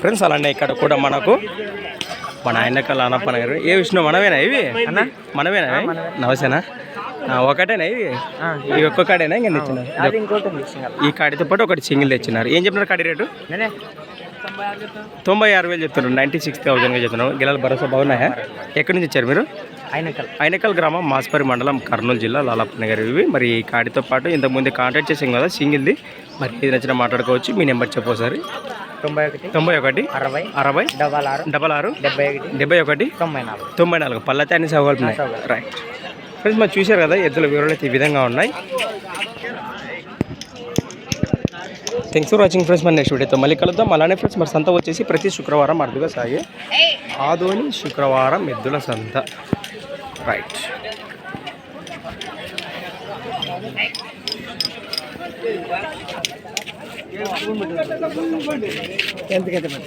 Friends అలానే ఇక్కడ కూడా మనకు మన ఆయనకల్ అన్నప్పన గారు. ఏ విష్ణు మనమేనా ఇవి? అన్న? మనమేనా? నవసేనా ఒకటేనా ఇవి? ఇవి ఒక్క కాడేనా? ఇంకా తెచ్చినారు? ఈ కాడితో పాటు ఒకటి సింగిల్ తెచ్చినారు. ఏం చెప్పినారు కాడి రేటు? తొంభై ఆరు వేలు చెప్తున్నారు. నైంటీ సిక్స్ థౌసండ్గా చెప్తున్నారు. గిలాల భరోసా బాగున్నాయా? ఎక్కడి నుంచి ఇచ్చారు మీరు? అయినకల్ ఐనకల్ గ్రామం మాస్పరి మండలం కర్నూలు జిల్లా లాలప్ప నగర్ ఇవి. మరి ఈ కాడితో పాటు ఇంతకుముందు కాంటాక్ట్ చేసాం కదా సింగిల్ది. మరి ఏది నచ్చిన మాట్లాడుకోవచ్చు. మీ నెంబర్ చెప్పు ఒకసారి. తొంభై ఒకటి తొంభై ఒకటి అరవై అరవై డబల్ ఆరు డబల్ ఆరు డెబ్బై ఒకటి డెబ్బై ఒకటి తొంభై నాలుగు. తొంభై నాలుగు. పళ్ళతే అన్ని సౌకర్యాలు. రైట్ ఫ్రెండ్స్ మనం చూశారు కదా ఎద్దుల వివరాలు అయితే ఈ విధంగా ఉన్నాయి. థ్యాంక్స్ ఫర్ వాచింగ్ ఫ్రెండ్స్ మన నెక్స్ట్ వీడియోతో మళ్ళీ కలుద్దాం. అలానే ఫ్రెండ్స్ మరి సంత వచ్చేసి ప్రతి శుక్రవారం అర్థగా సాగే ఆదోని శుక్రవారం ఎద్దుల సంత. రైట్ ఎంతకైతే మరి